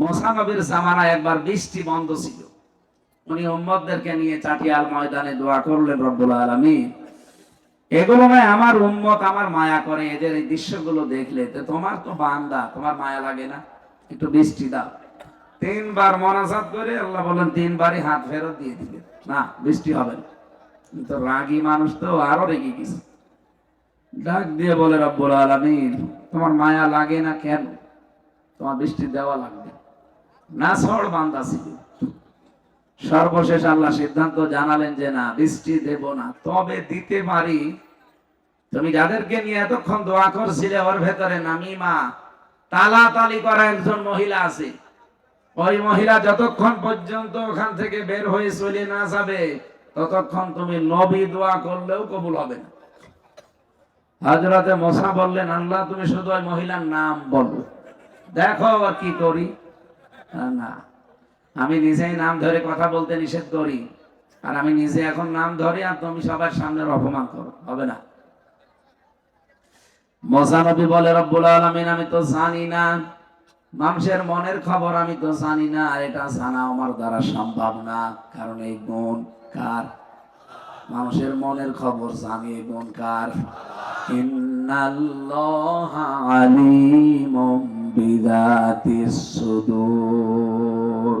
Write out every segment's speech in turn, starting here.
মোসানবীর জামানায় একবার বৃষ্টি বন্ধ ছিল। উনি উম্মতদেরকে নিয়ে চাটিয়াল ময়দানে দোয়া করলেন, রব্বুল আলামিন, এগুলো নয়, আমার উম্মত আমার মায়া করে, এদের এই দৃশ্যগুলো দেখলে তো তোমার তো বান্দা, তোমার মায়া লাগে না, একটু বৃষ্টি দাও। তিনবার মনাজাত করে আল্লাহ বলেন তিনবারই হাত ফেরত দিয়ে দিবে। না, বৃষ্টি হবে কিন্তু রাগী মানুষ তো, আরও রেগে গেছে। ডাক দিয়ে বলে, রব্বুল আলামিন, তোমার মায়া লাগে না কেন? তোমার বৃষ্টি দেওয়া লাগবে না সর বান্দা ছিল। সর্বশেষ আল্লাহ সিদ্ধান্ত জানালেন যে, না, বৃষ্টি দেব না, তবে দিতে পারি। তুমি যাদেরকে নিয়ে এতক্ষণ দোয়া করছিলে, ওর ভেতরে নামিমা তালা তালি করা একজন মহিলা আছে। ওই মহিলা যতক্ষণ পর্যন্ত ওখান থেকে বের হয়ে চলে না যাবে, ততক্ষণ তুমি নবী দোয়া করলেও কবুল হবে না। হাজরাতে মশা বললেন, আল্লাহ, তুমি শুধু ওই মহিলার নাম বলো। দেখো আর কি করি। না আমি নিজেই নাম ধরে কথা বলতে নিষেধ করি। আর আমি নিজে এখন নাম ধরি আর তুমি সবার সামনে অপমান করো, হবে না। মোসানবী বলে, রব্বুল আলামিন, আমি তো জানি না। মানুষের মনের খবর আমি তো জানি না। আর এটা জানা আমার দ্বারা সম্ভব না। কারণ এই গুণ কার? মানুষের মনের খবর জানি, এই গুণ কার? ইন্নাল্লাহা আলিমুম বিদাতিস সুদূর।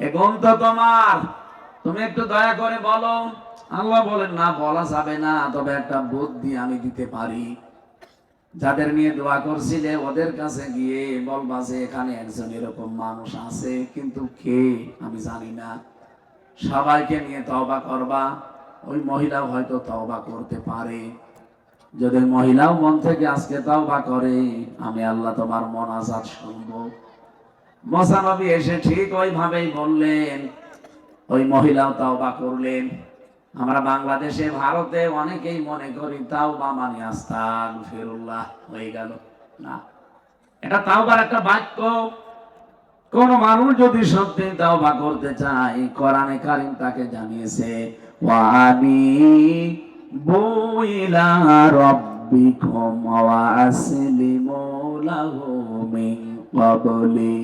এ গুণ তো তোমার, তুমি একটু দয়া করে বলো। আল্লাহ বলেন, না, বলা যাবে না, তবে একটা বুদ্ধি আমি দিতে পারি। যাদের নিয়ে দোয়া করছিলে, ওদের কাছে গিয়ে বলবা যে, এখানে একজন এরকম মানুষ আছে, কিন্তু কে আমি জানি না। সবাইকে নিয়ে তওবা করবা। ওই মহিলাও হয়তো তওবা করতে পারে। যদি মহিলাও মন থেকে আজকে তওবা করে, আমি আল্লাহ তোমার মনাজাত শুনব। মশানবী এসে ঠিক ওইভাবেই বললেন, ওই মহিলাও তওবা করলেন। আমরা বাংলাদেশে, ভারতে অনেকেই মনে করি তাওবা মানে আস্তাগ ফিরুল্লাহ হয়ে গেল। না, এটা তাওবার একটা বাক্য। কোন মানুষ যদি সত্যি তাও বা করতে চায়, কোরআনে কারিম তাকে জানিয়েছে ওয়ানি বুইলা রব্বিকুম ওয়া আসলিমু লাহু মিন ক্বাবলি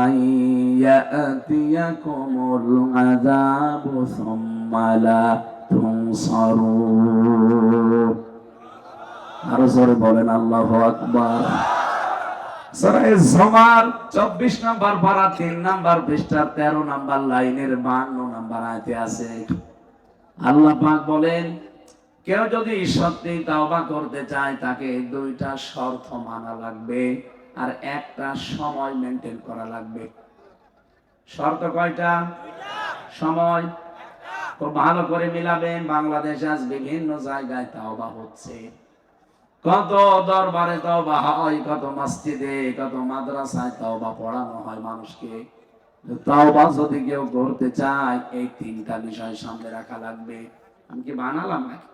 আন ইয়াতিয়াকুমুল আযাবু সুম্মা আরও জোরে বলেন, আল্লাহু আকবার। সরাই জমার চব্বিশ নাম্বার পারা, তিন নাম্বার পৃষ্ঠার তেরো নাম্বার লাইনের বান্ন নাম্বার আয়তে আছে। আল্লাহ পাক বলেন কেউ যদি সত্যি তাওবা করতে চায়, তাকে দুইটা শর্ত মানা লাগবে আর একটা সময় মেনটেন করা লাগবে। শর্ত কয়টা? সময়। খুব ভালো করে মিলাবেন বাংলাদেশ আজ বিভিন্ন জায়গায় তাওবা হচ্ছে। কত দরবারে তওবা হয়, কত মসজিদে, কত মাদ্রাসায় তওবা পড়ানো হয় মানুষকে। তওবা যদি কেউ করতে চায়, এই তিনটা বিষয় সামনে রাখা লাগবে। আমি কি বানালাম নাকি?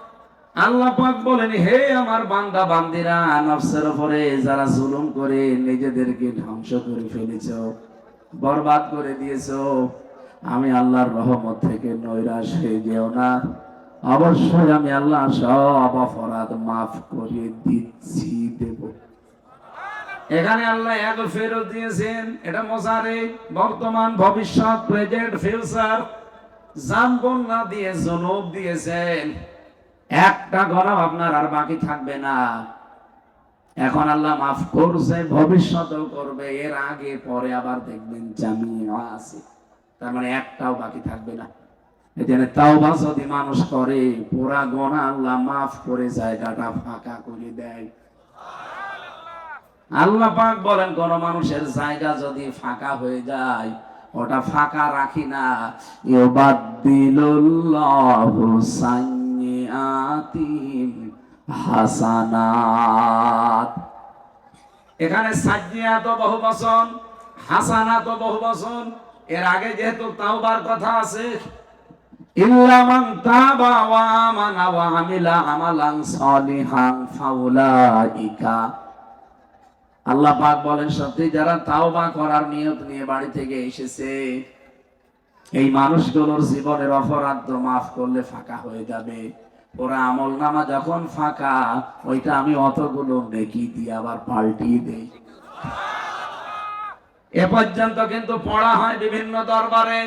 আল্লাহ পাক বলেন, হে আমার বান্দা, বান্দিরা, নফসের উপরে যারা জুলুম করে নিজেদেরকে ধ্বংস করে ফেলেছো, বরবাদ করে দিয়েছ, আমি আল্লাহর রহমত থেকে নৈরাশ হয়ে যেও না। অবশ্যই আমি আল্লাহ সব অপরাধ মাফ করে দিচ্ছি, দেব। এখানে আল্লাহ এক ফেরত দিয়েছেন, এটা মজারে, বর্তমান ভবিষ্যৎ প্রেজেন্ট ফিউচার জানবন না দিয়ে জনব দিয়েছেন। একটা গরম আপনার আর বাকি থাকবে না। এখন আল্লাহ মাফ করছে, ভবিষ্যতেও করবে, এর আগে, পরে আবার দেখবেন জামিয়া আছে। তার মানে একটাও বাকি থাকবে না। এখানে তাওবা যদি মানুষ করে, পুরা গোনা আল্লাহ মাফ করে জায়গাটা ফাঁকা করে দেয়। আল্লাহ পাক বলেন, কোন মানুষের জায়গা যদি ফাঁকা হয়ে যায়, ওটা ফাঁকা রাখি না। ইউবাদদিলুল্লাহু সাইয়্যাতিহিম হাসানাত। এখানে সাজ্জিয়াত বহু বচন হাসানাত বহু বচন। এর আগে যেহেতু তাওবার কথা আছে তাবা ওয়া আমানা ওয়া আমিলা আমালান সালিহান ফাউলাইকা। আল্লাহ পাক বলেন, সত্যি যারা তাওবা করার নিয়ত নিয়ে বাড়ি থেকে এসেছে, এই মানুষগুলোর জীবনের অপরাধ মাফ করলে ফাঁকা হয়ে যাবে। ওরা আমল নামা যখন ফাঁকা, ওইটা আমি অতগুলো নেকি দিয়ে আবার পাল্টিয়ে দেই। এ পর্যন্ত কিন্তু পড়া হয় বিভিন্ন দরবারে।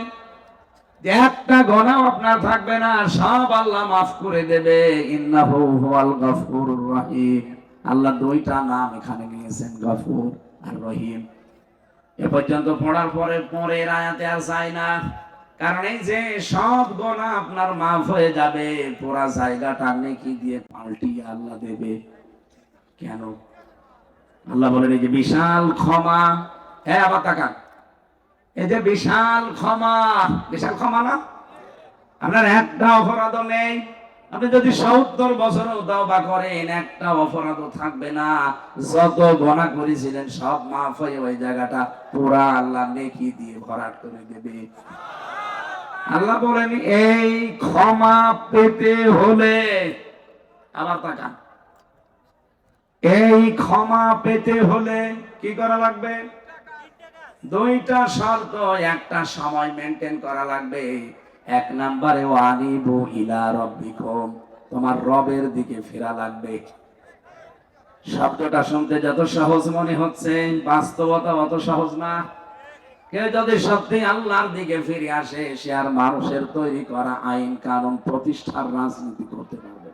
একটা গনাও আপনার থাকবে না, সব আল্লাহ মাফ করে দেবে। ইন্নাহু রহিম। আল্লাহ দুইটা নাম এখানে নিয়েছেন, গফুর আর রহিম। এ পর্যন্ত পড়ার পরে পরের আয়াতে আর চাই না। কারণ এই যে সব গোনা আপনার মাফ হয়ে যাবে, পুরা জায়গাটা নেকি দিয়ে পাল্টিয়ে আল্লাহ দেবে। কেন? আল্লাহ বলেন এই যে বিশাল ক্ষমা। হ্যাঁ আবার তাকান। এই যে বিশাল ক্ষমা। বিশাল ক্ষমা না? আপনার একটা অপরাধ নেই। আপনি যদি সত্তর বছরও দাওবা করেন, একটা অপরাধও থাকবে না। যত গণা করেছিলেন, সব মাফ হয়ে ওই জায়গাটা পুরা আল্লাহ নেকি দিয়ে ভরাট করে দেবে। আল্লাহ বলেন, এই ক্ষমা পেতে হলে আবার তাকান। এই ক্ষমা পেতে হলে কি করা লাগবে? দুইটা শর্ত, একটা সময় মেনটেন করা লাগবে। এক নাম্বারে, ওয়ানিবু ইলা রব্বিকুম তোমার রবের দিকে ফেরা লাগবে। শব্দটা শুনতে যত সহজ মনে হচ্ছে, বাস্তবতা অত সহজ না। কেউ যদি সত্যি আল্লাহর দিকে ফিরে আসে, সে আর মানুষের তৈরি করা আইন কানুন প্রতিষ্ঠার রাজনীতি করতে পারবে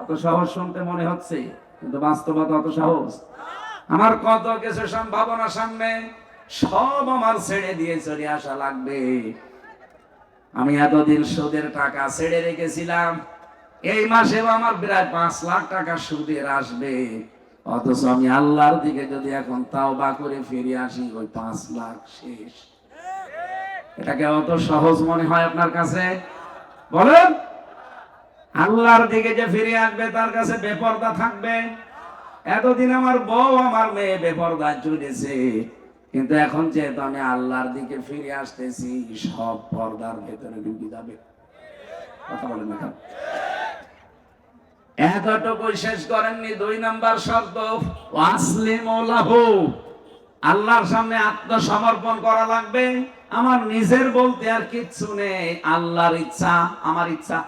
অত সহজ শুনতে মনে হচ্ছে, কিন্তু বাস্তবতা অত সহজ। আমার কত কিছু সম্ভাবনা সামনে, সব আমার ছেড়ে দিয়ে চলে আসা লাগবে। আমি এতদিন সুদের টাকা ছেড়ে রেখেছিলাম, এই মাসেও আমার প্রায় পাঁচ লাখ টাকা সুদের আসবে। অথচ আমি আল্লাহর দিকে যদি এখন তাও বা করে ফিরে আসি, ওই পাঁচ লাখ শেষ। এটাকে অত সহজ মনে হয় আপনার কাছে? বলেন। আল্লাহর দিকে যে ফিরে আসবে, তার কাছে বেপরদা থাকবে। এতদিন আমার বউ, আমার মেয়ে বেপরদা চলেছে কিন্তু এখন যেহেতু আমি আল্লাহর দিকে ফিরে আসতেছি, সব পর্দার ভেতরে ঢুকে যাবে। কথা বলেন এখন এতটুকু শেষ করেননি, দুই নাম্বার ওয়াসলিম আল্লাহর সামনে আত্মসমর্পণ করা লাগবে। আমার নিজের বলতে আর কিচ্ছু নেই, আল্লাহর ইচ্ছা, আমার ইচ্ছা।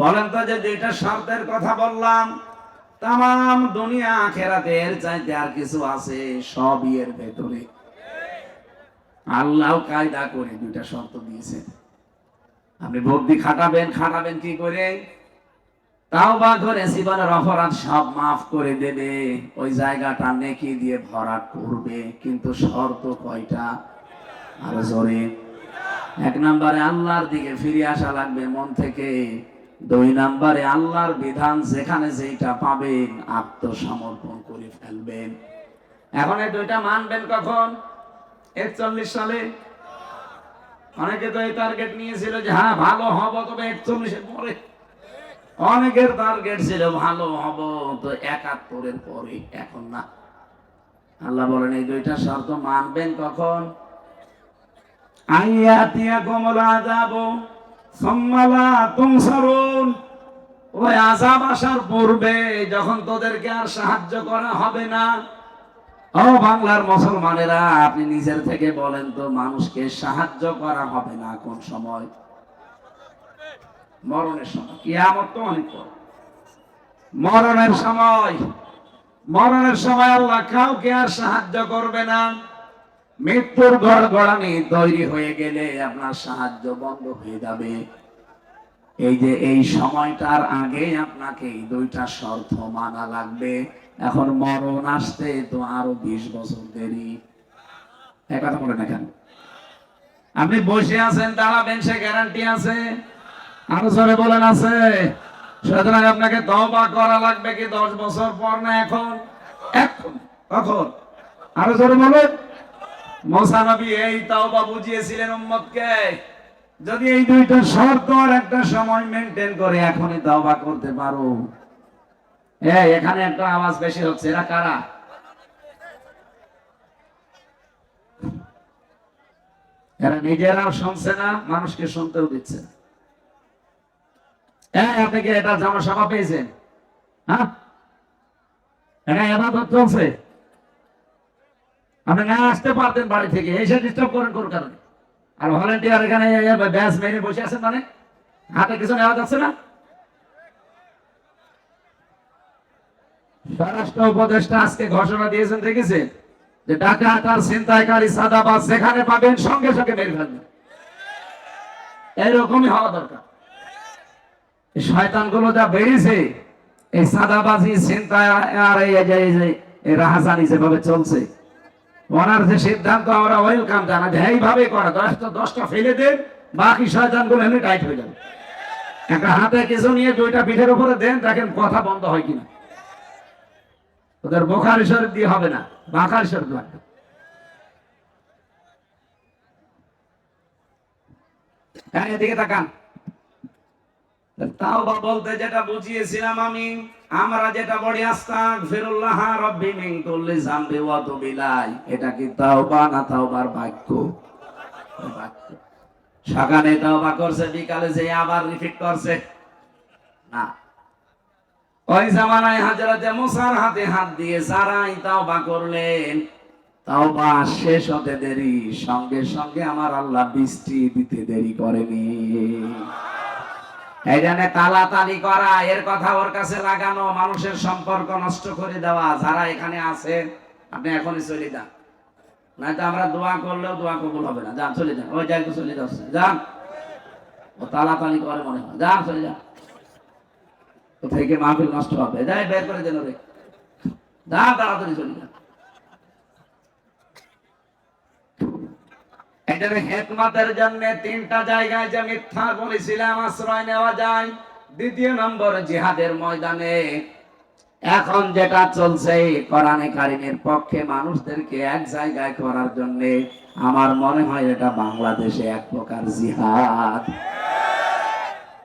বলেন তো যে শর্তের কথা বললাম, তাম দুনিয়া আখেরাতের চাইতে আর কিছু আছে সব এর ভেতরে। আল্লাহ কায়দা করে দুইটা শর্ত দিয়েছেন। আপনি বুদ্ধি খাটাবেন খাটাবেন কি করে? তাও বা করে জীবনের অপরাধ সব মাফ করে দেবে। ওই জায়গাটা নেকি দিয়ে করবে, কিন্তু শর্ত কয়টা? আরও জোরে। এক নম্বরে আল্লাহর দিকে ফিরে আসা লাগবে মন থেকে। দুই নম্বরে আল্লাহর বিধান যেখানে যেটা পাবেন, আত্মসমর্পণ করে ফেলবেন। এখন এই দুইটা মানবেন কখন? একচল্লিশ সালে? অনেকে তো এই টার্গেট নিয়েছিল যে হ্যাঁ ভালো হব, তবে একচল্লিশের পরে অনেকের টার্গেট ছিল, ভালো হব তো একাত্তরের পরে এখন না। আল্লাহ বলেন, এই দুইটা শর্ত মানবেন কখন? আইয়াতিয়া কমল আজাব সম্মালা ওই আজাব আসার পূর্বে যখন তোদেরকে আর সাহায্য করা হবে না? ও বাংলার মুসলমানেরা, আপনি নিজের থেকে বলেন তো, মানুষকে সাহায্য করা হবে না কোন সময়? মরণের সময়, কিয়ামত তো অনেক পর মরণের সময় মরণের সময় আল্লাহ কাউকে আর সাহায্য করবে না। মৃত্যুর গড় গড়ানি তৈরি হয়ে গেলে আপনার সাহায্য বন্ধ হয়ে যাবে। এই যে এই সময়টার আগে আপনাকে দুইটা শর্ত মানা লাগবে। এখন মরণ আসতে তো আরও বিশ বছর দেরি। এক কথা বলেন এখান আপনি বসে আছেন, দাঁড়াবেন, সে গ্যারান্টি আছে। আরও জোরে বলেন, আছে। সুতরাং আপনাকে তবা করা লাগবে কি দশ বছর পর না এখন? এখন, কখন? আরও জোরে বলেন। এই বুঝিয়েছিলেন উম্মতকে। যদি এই দুইটা শর্ত আর একটা সময় মেনটেন করে এখনই করতে পারো। এই, এখানে একটা আওয়াজ বেশি হচ্ছে। এরা কারা? এরা শুনছে না, মানুষকে শুনতেও দিচ্ছে না। হ্যাঁ আপনি কি এটা জনসভা পেয়েছেন? হ্যাঁ? এটা এবাদত চলছে। আপনি না আসতে পারতেন বাড়ি থেকে, এসে ডিস্টার্ব করেন কোন কারণে? আর ভলেন্টিয়ার এখানে ব্যাস মেরে বসে আছেন মানে? হাতে কিছু নেওয়া যাচ্ছে না? স্বরাষ্ট্র উপদেষ্টা আজকে ঘোষণা দিয়েছেন, দেখেছেন? যে ডাকাত আর ছিনতাইকারী সাদাবাজ যেখানে পাবেন, সঙ্গে সঙ্গে মেরে ফেলবেন। এরকমই হওয়া দরকার। শয়তানগুলো যা বেরিয়েছে এই সাদাবাজি, ছিনতাই, আর এই রাহাজানি যেভাবে চলছে, ওনার যে সিদ্ধান্ত, আমরা ওয়েলকাম জানা যে এইভাবে করা দশটা দশটা ফেলে দেন, বাকি শয়তানগুলো এমনি টাইট হয়ে যাবে। একটা হাতে কিছু নিয়ে দুইটা পিঠের উপরে দেন, দেখেন কথা বন্ধ হয় কিনা। ওদের বোখারি শরীফ দিয়ে হবে না বাখারি শরীফ লাগবে এদিকে তাকান। তাও বা বলতে যেটা বুঝিয়েছিলাম আমি, আমরা যেটা বলি, আস্তাক ফিরুল্লাহ, রব্বি মিন কুল্লি জামবি ওয়া এটা কি তাওবা না তাওবার বাক্য? সকালে তাওবা করছে, বিকালে যে আবার রিপিট করছে। না। ওই জামানায় মুসার হাতে হাত দিয়ে সারাই তাওবা করলেন, তাওবা শেষ হতে দেরি, সঙ্গে সঙ্গে আমার আল্লাহ বৃষ্টি দিতে দেরি করেনি। এই জন্য তালাতালি করা, এর কথা ওর কাছে লাগানো, মানুষের সম্পর্ক নষ্ট করে দেওয়া, যারা এখানে আছেন আপনি এখনই চলে যান। নয়তো আমরা দোয়া করলেও দোয়া কবুল হবে না। যান, চলে যান। ওই জায়গায় চলে যাচ্ছে যান। ও তালাতালি করে মনে হয়। যান, চলে যান। তো থেকে মাহফিল নষ্ট হবে? যাই, বের করে দেন রে যান, তাড়াতাড়ি চলে যান। এটার হেকমতের জন্য তিনটা জায়গায় যে মিথ্যা বলেছিলাম, আশ্রয় নেওয়া যায়। দ্বিতীয় নম্বর, জিহাদের ময়দানে। এখন যেটা চলছে কোরআনে কারিমের পক্ষে মানুষদেরকে এক জায়গায় করার জন্য আমার মনে হয় এটা বাংলাদেশে এক প্রকার জিহাদ।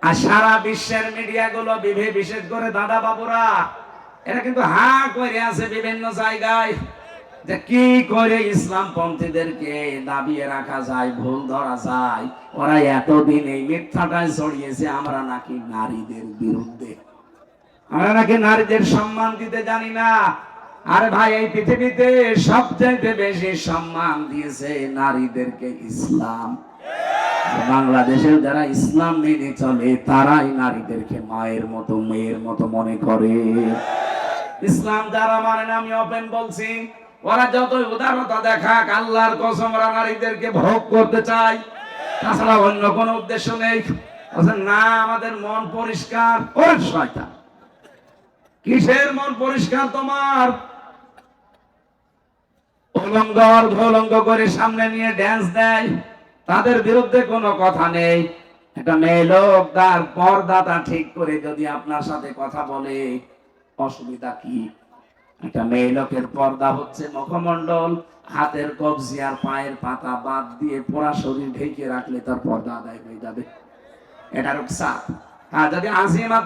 আর সারা বিশ্বের মিডিয়াগুলো বিশেষ করে দাদা বাবুরা, এরা কিন্তু হা করে আছে বিভিন্ন জায়গায়। যে কি করে ইসলাম পন্থীদেরকে দাবিয়ে রাখা যায়, ভুল ধরা যায়? ওরা এতদিন এই মিথ্যাটায় ছড়িয়েছে আমরা নাকি নারীদের বিরুদ্ধে। আমরা নাকি নারীদের সম্মান দিতে জানি না। আরে ভাই, এই পৃথিবীতে সবচাইতে বেশি সম্মান দিয়েছে নারীদেরকে ইসলাম। বাংলাদেশের যারা ইসলাম মেনে চলে, তারাই নারীদেরকে মায়ের মতো, মেয়ের মতো মনে করে। ইসলাম যারা মানে না, আমি ওপেন বলছি। ওরা যতই উদারতা দেখাক, আল্লাহর কসম নারীদেরকে ভোগ করতে চায়। তাছাড়া অন্য কোনো উদ্দেশ্য নেই। না, আমাদের মন পরিষ্কার। কিসের মন পরিষ্কার তোমার? অর্ধলঙ্গ করে সামনে নিয়ে ড্যান্স দেয়। তাদের বিরুদ্ধে কোনো কথা নেই। একটা মেয়ে লোক, তার পর্দাটা ঠিক করে যদি আপনার সাথে কথা বলে, অসুবিধা কি? একটা মেয়ে লোকের পর্দা হচ্ছে মুখমণ্ডল, হাতের কবজি আর পায়ের পাতা বাদ দিয়ে পোড়া শরীর ঢেকে রাখলে তার পর্দা আদায় হয়ে যাবে। এটা রুকসা হ্যাঁ যদি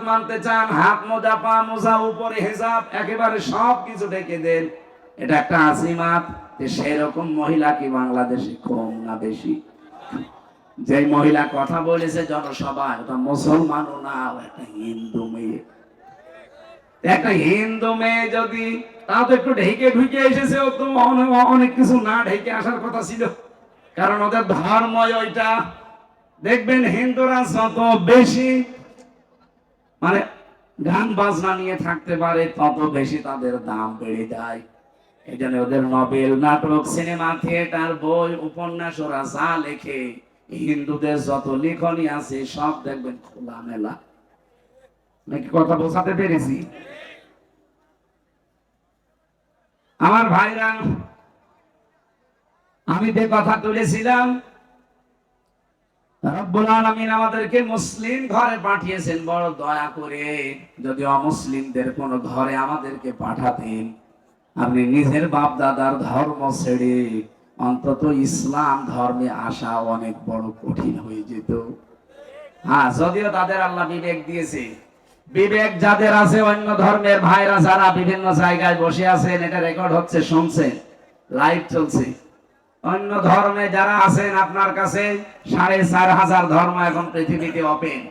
মানতে চান, হাত মোজা, পা মোজা, উপরে একেবারে সব কিছু ঢেকে দেন। এটা একটা আজিমাত সেরকম মহিলা কি বাংলাদেশে কম না বেশি? যে মহিলা কথা বলেছে জনসভায়, ওটা মুসলমানও না একটা হিন্দু মেয়ে। একটা হিন্দু মেয়ে যদি, তাও তো একটু ঢেকে ঢুকে এসেছে তো অনেক কিছু না ঢেকে আসার কথা ছিল। কারণ ওদের ধর্মই ওইটা। দেখবেন হিন্দুরা যত বেশি মানে গান বাজনা নিয়ে থাকতে পারে, তত বেশি তাদের দাম বেড়ে যায়। এই জন্য ওদের নবেল নাটক, সিনেমা, থিয়েটার, বই, উপন্যাস, ওরা যা লেখে, হিন্দুদের যত লেখনী আছে, সব দেখবেন খোলা মেলা নাকি কথা বোঝাতে পেরেছি? আমার ভাইরা, আমি যে কথা তুলেছিলাম, রব্বুল আমাদেরকে মুসলিম ঘরে পাঠিয়েছেন, বড় দয়া করে। যদি অমুসলিমদের কোন ঘরে আমাদেরকে পাঠাতেন, আপনি নিজের বাপ দাদার ধর্ম ছেড়ে অন্তত ইসলাম ধর্মে আসা অনেক বড় কঠিন হয়ে যেত। হ্যাঁ যদিও তাদের আল্লাহ বিবেক দিয়েছে বিবেক যাদের আছে, অন্য ধর্মের ভাইরা যারা বিভিন্ন জায়গায় বসে আছেন, এটা রেকর্ড হচ্ছে, শুনছেন লাইভ চলছে। অন্য ধর্মে যারা আছেন, আপনার কাছে সাড়ে চার হাজার ধর্ম এখন পৃথিবীতে ওপেন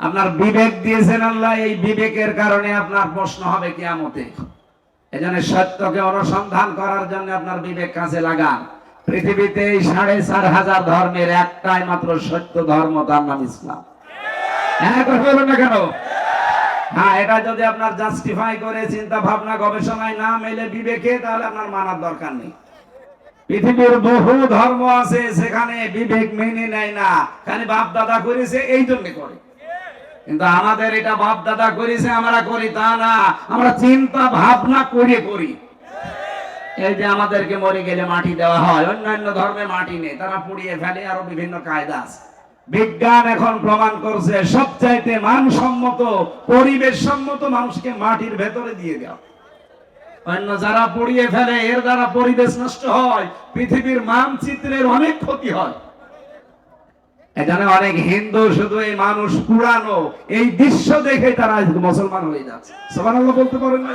আপনার বিবেক দিয়েছেন আল্লাহ, এই বিবেকের কারণে আপনার প্রশ্ন হবে কিয়ামতে। এজন্য সত্যকে অনুসন্ধান করার জন্য আপনার বিবেক কাছে লাগান। পৃথিবীতে এই সাড়ে চার হাজার ধর্মের একটাই মাত্র সত্য ধর্ম, তার নাম ইসলাম। হ্যাঁ কথা বলুন না কেন? হ্যাঁ এটা যদি আপনার জাস্টিফাই করে চিন্তা ভাবনা গবেষণায় না মেলে বিবেকে, তাহলে আপনার মানার দরকার নেই। পৃথিবীর বহু ধর্ম আছে, সেখানে বিবেক মেনে নেয় না। খালি বাপ দাদা করেছে, এই জন্য করে। কিন্তু আমাদের এটা বাপ দাদা করেছে, আমরা করি তা না। আমরা চিন্তা ভাবনা করে করি। এই যে আমাদেরকে মরে গেলে মাটি দেওয়া হয়, অন্যান্য ধর্মে মাটি নেই, তারা পুড়িয়ে ফেলে, আরও বিভিন্ন কায়দা আছে। বিজ্ঞান এখন প্রমাণ করছে, সবচাইতে মানসম্মত পরিবেশ সম্মত মানুষকে মাটির ভেতরে দিয়ে দেওয়া। অন্য যারা পুড়িয়ে ফেলে, এর দ্বারা পরিবেশ নষ্ট হয়, পৃথিবীর মানচিত্রের অনেক ক্ষতি হয়। এখানে অনেক হিন্দু শুধু এই মানুষ পুরানো, এই দৃশ্য দেখে তারা মুসলমান হয়ে যাচ্ছে। সুবহানাল্লাহ বলতে পারেন না?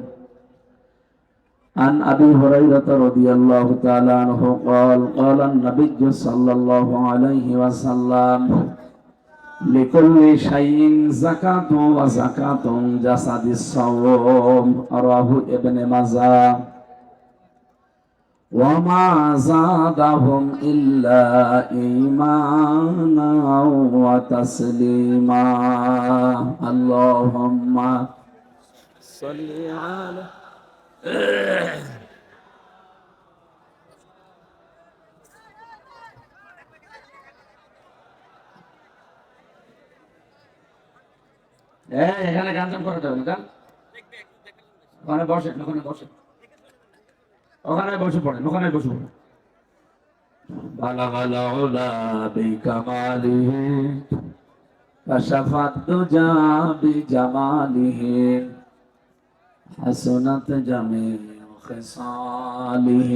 عن أبي هريرة رضي الله تعالى عنه قال قال النبي صلى الله عليه وسلم لكل شيء زكاة وزكاة جسد الصوم رواه ابن ماجه وما زادهم إلا إيمانا وتسليما اللهم صل على এখানে গান টান করা যাবে না গান ওখানে বসেন ওখানে বসেন ওখানে বসে পড়েন ওখানে বসে পড়েন بلغ العلا بكماله كشف الدجى بجماله حسنت جميع خصاله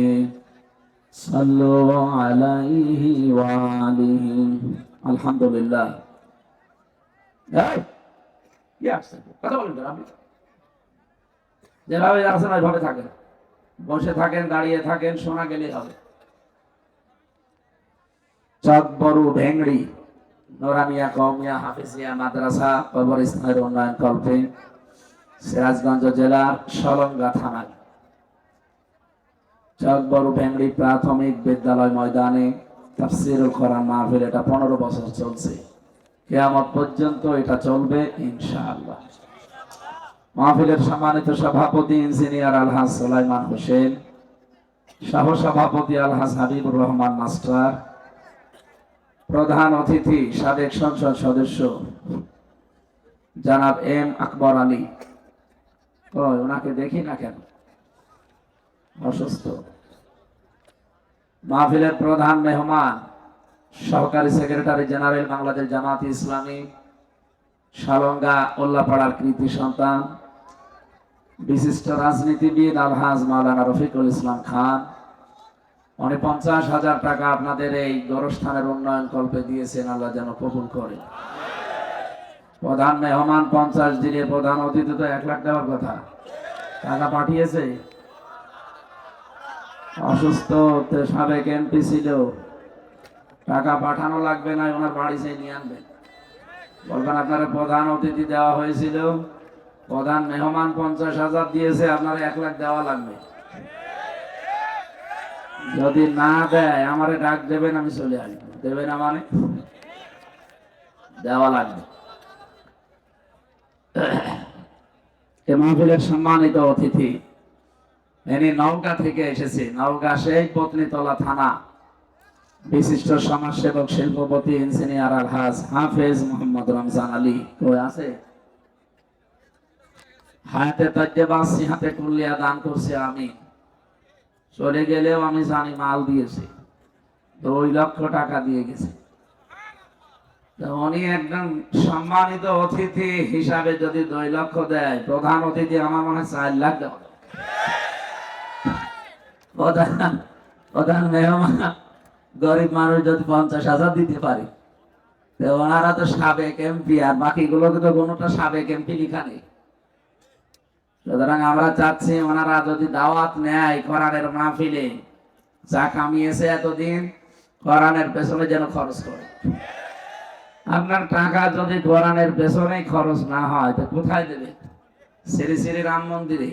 صلوا عليه وآله الحمد لله এই, কথা বলেন আপনি? যেভাবে থাকেন। বসে থাকেন, দাঁড়িয়ে থাকেন, শোনা গেলেই হবে। ভেংড়ি, নোরামিয়া কৌমিয়া হাফিজিয়া, মাদ্রাসা কবরস্থানের উন্নয়ন কল্পে, সিরাজগঞ্জ জেলার সলঙ্গা থানায়। চাঁদবড়ু ভেংড়ি প্রাথমিক বিদ্যালয় ময়দানে তাফসিরুল কোরআন মাহফিল, এটা পনেরো বছর চলছে। কেয়ামত পর্যন্ত এটা চলবে, ইনশাআল্লাহ। মাহফিলের সম্মানিত সভাপতি ইঞ্জিনিয়ার আলহাজ সুলাইমান হোসেন, সহ সভাপতি আলহাজ হাবিবুর রহমান মাস্টার, প্রধান অতিথি সাবেক সংসদ সদস্য জনাব এম আকবর আলী। ও ওনাকে দেখি না কেন? অসুস্থ। মাহফিলের প্রধান মেহমান সহকারী সেক্রেটারি জেনারেল বাংলাদেশ জামাত ইসলামী, সালঙ্গা উল্লাপাড়ার কৃতি সন্তান, বিশিষ্ট রাজনীতিবিদ আলহাজ মাওলানা রফিকুল ইসলাম খান। উনি পঞ্চাশ হাজার টাকা আপনাদের এই গরস্থানের উন্নয়ন কল্পে দিয়েছেন, আল্লাহ যেন কবুল করে। প্রধান মেহমান পঞ্চাশ দিনের প্রধান অতিথি তো এক লাখ দেওয়ার কথা। টাকা পাঠিয়েছে। অসুস্থ সাবেক এমপি ছিল। টাকা পাঠানো লাগবে না, ওনার বাড়ি সেই নিয়ে আনবেন বলবেন, আপনারা প্রধান অতিথি দেওয়া হয়েছিল। প্রধান মেহমান পঞ্চাশ হাজার দিয়েছে, আপনার এক লাখ দেওয়া লাগবে। যদি না দেয়, আমারে ডাক দেবেন, আমি চলে আসব। দেবে না মানে? দেওয়া লাগবে। এ মাহফিলের সম্মানিত অতিথি ইনি নৌকা থেকে এসেছে। নওগাঁ সেই পত্নীতলা থানা। বিশিষ্ট সমাজসেবক, শিল্পপতি, ইঞ্জিনিয়ার আলহাজ হাফেজ মোহাম্মদ রমজান আলী। কই আছে? হায়াতে তাজ্জে বাসি হাতে কুল্লিয়া দান করছে আমি চলে গেলেও আমি জানি মাল দিয়েছি। দুই লক্ষ টাকা দিয়ে গেছে। উনি একজন সম্মানিত অতিথি হিসাবে যদি দুই লক্ষ দেয়, প্রধান অতিথি আমার মনে হয় চার লাখ দেওয়া। প্রধান প্রধান মেহমান। গরিব মানুষ যদি পঞ্চাশ হাজার দিতে পারে ওনারা তো সাবেক এমপি, আর বাকিগুলোকে তো কোনোটা সাবেক এমপি লিখা নেই। সুতরাং আমরা চাচ্ছি ওনারা যদি দাওয়াত নেয় কোরআনের মাহফিলে, যা কামিয়েছে এতদিন, কোরআনের পেছনে যেন খরচ করে। আপনার টাকা যদি কোরআনের পেছনেই খরচ না হয়, তো কোথায় দেবে? শ্রী শ্রী রাম মন্দিরে।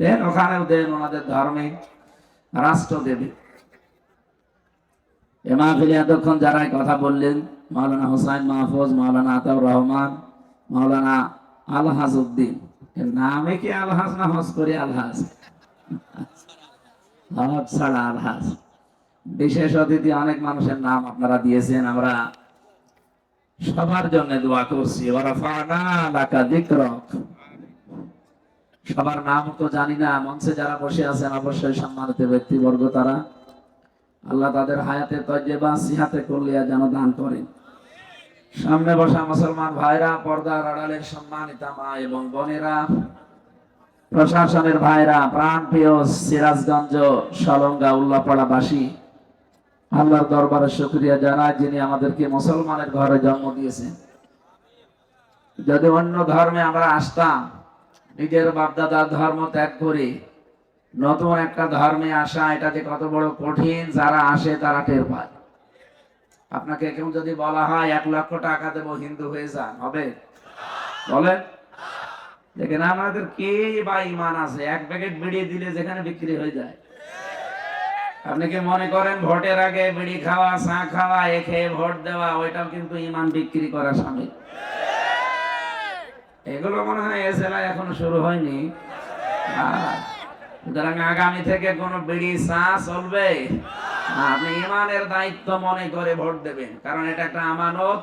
দেন ওখানেও দেন ওনাদের ধর্মে, রাষ্ট্র দেবে। এ মাহফিলে এতক্ষণ যারা কথা বললেন, মাওলানা হুসাইন মাহফুজ, মাওলানা আতাউর রহমান, মাওলানা আলহাজ উদ্দিন। এর নামে কি আলহাজ না হজ করে আলহাজ? হজ ছাড়া আলহাজ। বিশেষ অতিথি, অনেক মানুষের নাম আপনারা দিয়েছেন, আমরা সবার জন্য দোয়া করছি। সবার নাম তো জানি না, মঞ্চে যারা বসে আছেন, অবশ্যই সম্মানিত ব্যক্তিবর্গ তারা। আল্লাহ তাদের হায়াতে তজ্জেবা সিহাতে করলিয়া যেন দান করেন সামনে বসা মুসলমান ভাইরা, পর্দার আড়ালের সম্মানিতা মা এবং বোনেরা, প্রশাসনের ভাইরা প্রাণ প্রিয় সিরাজগঞ্জ, সলঙ্গা, উল্লাপাড়াবাসী, আল্লাহর দরবারে শুক্রিয়া জানায় যিনি আমাদেরকে মুসলমানের ঘরে জন্ম দিয়েছেন। যদি অন্য ধর্মে আমরা আসতাম, নিজের বাপদাদার ধর্ম ত্যাগ করে নতুন একটা ধর্মে আসা, এটা যে কত বড় কঠিন, যারা আসে তারা টের পায়। আপনাকে কেউ যদি বলা হয়, এক লক্ষ টাকা দেবো, হিন্দু হয়ে যান, হবে? বলেন। দেখেন আমাদের কে বা ইমান আছে? এক প্যাকেট বিড়ি দিলে যেখানে বিক্রি হয়ে যায়। আপনি কি মনে করেন, ভোটের আগে বিড়ি খাওয়া, চা খাওয়া, এ খেয়ে ভোট দেওয়া, ওইটাও কিন্তু ইমান বিক্রি করা সামিল? এগুলো মনে হয় এ জেলায় এখনও শুরু হয়নি। আর সুতরাং আগামী থেকে কোনো বিড়ি চা চলবে? আপনি ইমানের দায়িত্ব মনে করে ভোট দেবেন, কারণ এটা একটা আমানত,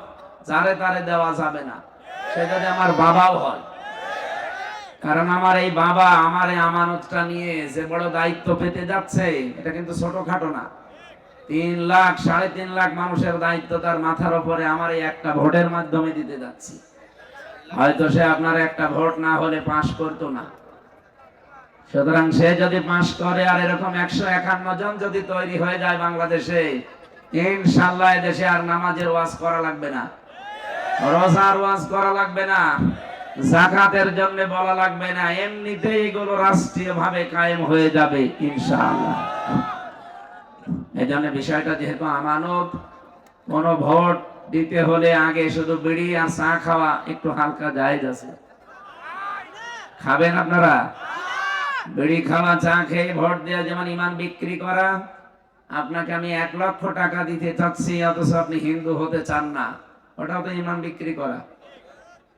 যারে তারে দেওয়া যাবে না। সে যদি আমার বাবাও হয়। কারণ আমার এই বাবা আমার এই আমানতটা নিয়ে যে বড় দায়িত্ব পেতে যাচ্ছে, এটা কিন্তু ছোটখাটো না। তিন লাখ, সাড়ে তিন লাখ মানুষের দায়িত্ব তার মাথার উপরে আমার এই একটা ভোটের মাধ্যমে দিতে যাচ্ছি। হয়তো সে আপনার একটা ভোট না হলে পাশ করতো না। সুতরাং সে যদি পাশ করে আর এরকম একশো একান্ন জন যদি তৈরি হয়ে যায় বাংলাদেশে ইনশাল্লাহ দেশে আর নামাজের ওয়াজ করা লাগবে না। রোজার ওয়াজ করা লাগবে না। জাকাতের জন্য বলা লাগবে না। এমনিতেই এগুলো রাষ্ট্রীয় ভাবে কায়েম হয়ে যাবে এই জন্য বিষয়টা যেহেতু আমানত, কোন ভোট দিতে হলে আগে শুধু বিড়ি আর চা খাওয়া একটু হালকা জায়েজ আছে। খাবেন আপনারা? বিড়ি খাওয়া, চা খেয়ে ভোট দেওয়া যেমন ইমান বিক্রি করা, আপনাকে আমি এক লক্ষ টাকা দিতে চাচ্ছি, অথচ আপনি হিন্দু হতে চান না। ওটাও তো ইমান বিক্রি করা।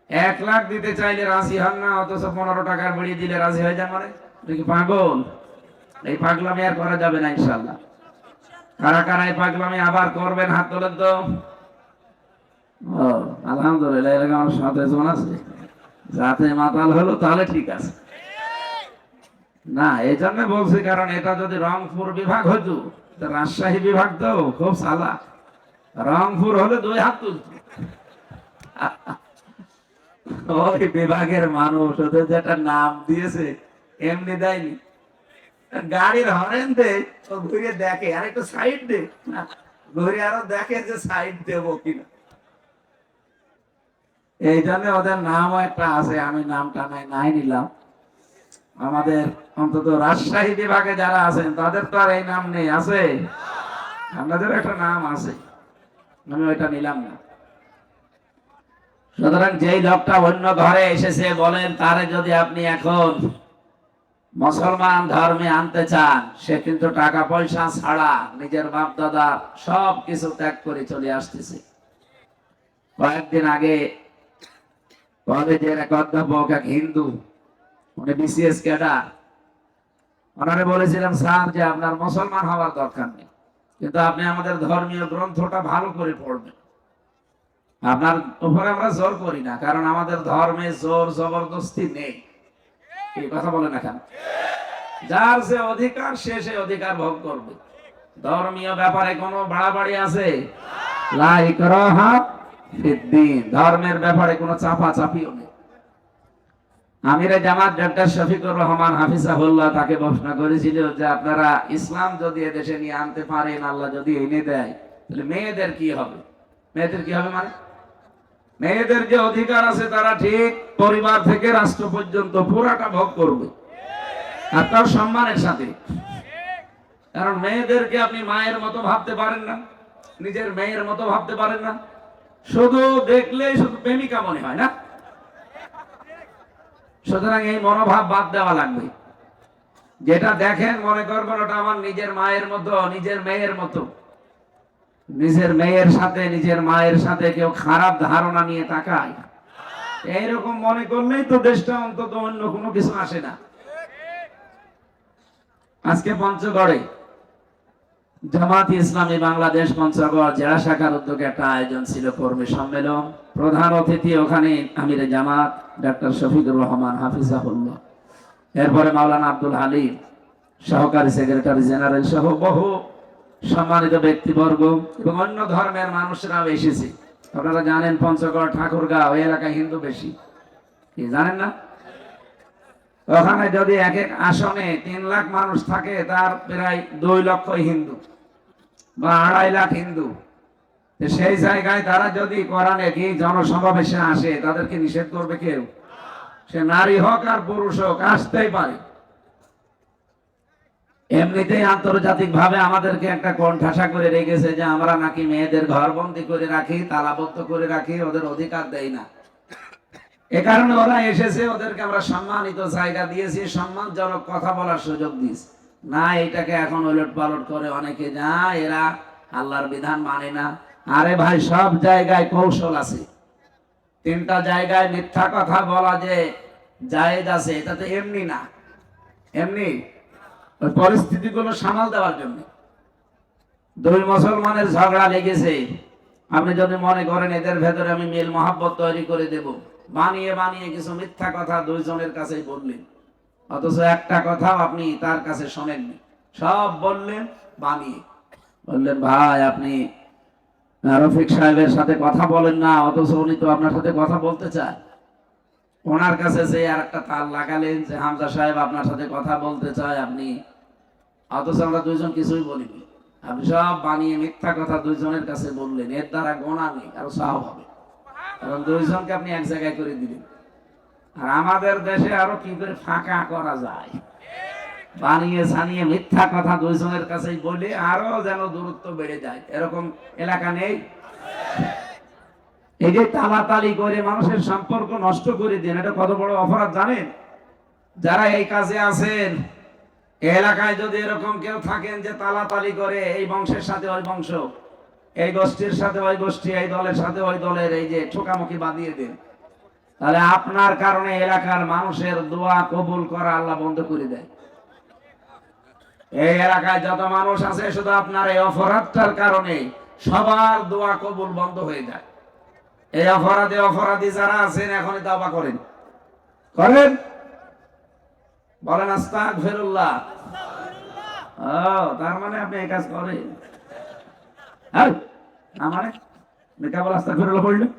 এক লাখ দিতে চাইলে রাজি হন না, অথচ পনেরো টাকার বিড়ি দিলে রাজি হয়ে যান মানে। কি পাগল? এই পাগলামি আর করা যাবে না ইনশাল্লাহ কারা কারা এই পাগলামি আবার করবেন, হাত তোলেন তো। ও, আলহামদুলিল্লাহ এলাকা আমার সাথে জন আছে। যাতে মাতাল হলো, তাহলে ঠিক আছে। না এই জন্য বলছি, কারণ এটা যদি রংপুর বিভাগ হতো রাজশাহী বিভাগ তো খুব সালা রংপুর হলে দুই হাত তুলত। ওই বিভাগের মানুষ ওদের যেটা নাম দিয়েছে, এমনি দেয়নি। গাড়ির হরেন দে ঘুরে দেখে, আর একটু সাইড দে ঘুরে আরও দেখে যে সাইড দেবো কিনা। এই জন্য ওদের নামও একটা আছে, আমি নামটা নাই নাই নিলাম। আমাদের অন্তত রাজশাহী বিভাগে যারা আছেন, তাদের তো আর এই নাম নেই, আছে? আপনাদের একটা নাম আছে। আমি ওইটা নিলাম না। সুতরাং যেই লোকটা অন্য ঘরে এসেছে, বলেন, তারে যদি আপনি এখন মুসলমান ধর্মে আনতে চান, সে কিন্তু টাকা পয়সা ছাড়া নিজের বাপ দাদা সব কিছু ত্যাগ করে চলে আসতেছে। কয়েকদিন আগে কলেজের এক অধ্যাপক, এক হিন্দু উনি বিসিএস ক্যাডার ওনারে বলেছিলাম, স্যার, যে আপনার মুসলমান হওয়ার দরকার নেই। কিন্তু আপনি আমাদের ধর্মীয় গ্রন্থটা ভালো করে পড়বেন। আপনার উপরে আমরা জোর করি না, কারণ আমাদের ধর্মে জোর জবরদস্তি নেই। এই কথা বলে না কেন? যার যে অধিকার, সে সে অধিকার ভোগ করবে। ধর্মীয় ব্যাপারে কোনো বাড়াবাড়ি আছে? ধর্মের ব্যাপারে কোনো চাপা চাপিও নেই। আমিরে জামাত ডক্টর শফিকুর রহমান হাফিজাহুল্লাহ তাকে প্রশ্ন করেছিল যে আপনারা ইসলাম যদি এদেশে নিয়ে আনতে পারেন, আল্লাহ যদি এনে দেয়, তাহলে মেয়েদের কি হবে? মেয়েদের কি হবে মানে? মেয়েদের যে অধিকার আছে তারা ঠিক পরিবার থেকে রাষ্ট্র পর্যন্ত পুরাটা ভোগ করবে। আর তার সম্মানের সাথে। কারণ মেয়েদেরকে আপনি মায়ের মতো ভাবতে পারেন না, নিজের মেয়ের মতো ভাবতে পারেন না। শুধু দেখলেই শুধু প্রেমিকা মনে হয় না। সুতরাং এই মনোভাব বাদ দেওয়া লাগবে। যেটা দেখেন, মনে করবেন, ওটা আমার নিজের মায়ের মতো, নিজের মেয়ের মতো। নিজের মেয়ের সাথে, নিজের মায়ের সাথে কেউ খারাপ ধারণা নিয়ে তাকায়। এইরকম মনে করলেই তো দেশটা অন্তত অন্য কোনো কিছু আসে না। আজকে পঞ্চগড়ে জামাত ইসলামী বাংলাদেশ পঞ্চগড় জেলা শাখার উদ্যোগে একটা আয়োজন ছিল কর্মী সম্মেলন। প্রধান অতিথি ওখানে আমিরে জামাত, ডাক্তার শফিকুর রহমান, হাফিজাহুল্লাহ। এরপরে মাওলানা আব্দুল হালিম, সহকারী সেক্রেটারি জেনারেল সহ বহু সম্মানিত ব্যক্তিবর্গ এবং অন্য ধর্মের মানুষরাও এসেছে। আপনারা জানেন পঞ্চগড়, ঠাকুরগাঁও এলাকায় হিন্দু বেশি। কি, জানেন না? ওখানে যদি এক এক আসনে তিন লাখ মানুষ থাকে, তার প্রায় দুই লক্ষ হিন্দু বা আড়াই লাখ হিন্দু। সেই জায়গায় তারা যদি কোরআনে কি জনসমাবেশে আসে তাদেরকে নিষেধ করবে কেউ? সে নারী হোক আর পুরুষ হোক, আসতেই পারে। এমনিতেই আন্তর্জাতিক ভাবে আমাদেরকে একটা কণ্ঠাসা করে রেখেছে যে আমরা নাকি মেয়েদের ঘরবন্দি করে রাখি, তালাবদ্ধ করে রাখি, ওদের অধিকার দেই না। এ কারণে ওরা এসেছে, ওদেরকে আমরা সম্মানিত জায়গা দিয়েছি, সম্মানজনক কথা বলার সুযোগ দিয়েছি। না, এটাকে এখন ওলট পালট করে অনেকে যা এরা আল্লাহর বিধান মানে না। আরে ভাই, সব জায়গায় কৌশল আছে। তিনটা জায়গায় মিথ্যা কথা বলা যে জায়েজ আছে, এটা তো এমনি না। এমনি ওই পরিস্থিতিগুলো সামাল দেওয়ার জন্য। দুই মুসলমানের ঝগড়া লেগেছে। আপনি যদি মনে করেন এদের ভেতরে আমি মিল মহাব্বত তৈরি করে দেব। বানিয়ে বানিয়ে কিছু মিথ্যা কথা দুইজনের কাছেই বললেন। অথচ একটা কথাও আপনি তার কাছে শোনেননি। সব বললেন, বানিয়ে। বললেন, ভাই, আপনি রফিক সাহেবের সাথে কথা বলেন না, অথচ উনি তো আপনার সাথে কথা বলতে চায়। ওনার কাছে যে আর একটা তার লাগালেন যে, হামজা সাহেব আপনার সাথে কথা বলতে চায় আপনি। অথচ আমরা দুইজন কিছুই বলিনি। আপনি সব বানিয়ে মিথ্যা কথা দুইজনের কাছে বললেন। এর দ্বারা গোনা নেই আরও সাহব হবে কারণ দুইজনকে আপনি এক জায়গায় করে দিলেন। আর আমাদের দেশে আরও কি করে ফাঁকা করা যায়? বানিয়ে ছানিয়ে মিথ্যা কথা দুইজনের কাছেই বলে আরও যেন দূরত্ব বেড়ে যায়। এরকম এলাকা নেই? এই যে তালাতালি করে মানুষের সম্পর্ক নষ্ট করে দেন, এটা কত বড় অপরাধ জানেন? যারা এই কাজে আছেন এলাকায় যদি এরকম কেউ থাকেন যে তালাতালি করে, এই বংশের সাথে ওই বংশ এই গোষ্ঠীর সাথে ওই গোষ্ঠী, এই দলের সাথে ওই দলের এই যে ঠোকামুখি বাঁধিয়ে দেন। তাহলে আপনার কারণে এলাকার মানুষের দোয়া কবুল করা আল্লাহ বন্ধ করে দেয়। এই এলাকায় যত মানুষ আছে, শুধু আপনার এই অপরাধটার কারণে সবার দোয়া কবুল বন্ধ হয়ে যায়। এই অপরাধে অপরাধী যারা আছেন, এখনই দাবা করেন। করেন? বলেন আস্তাক ফেরুল্লাহ তার মানে আপনি এই কাজ করেন। হ্যাঁ? না মানে কেবল আস্তাক ফেরুল্লাহ পড়লেন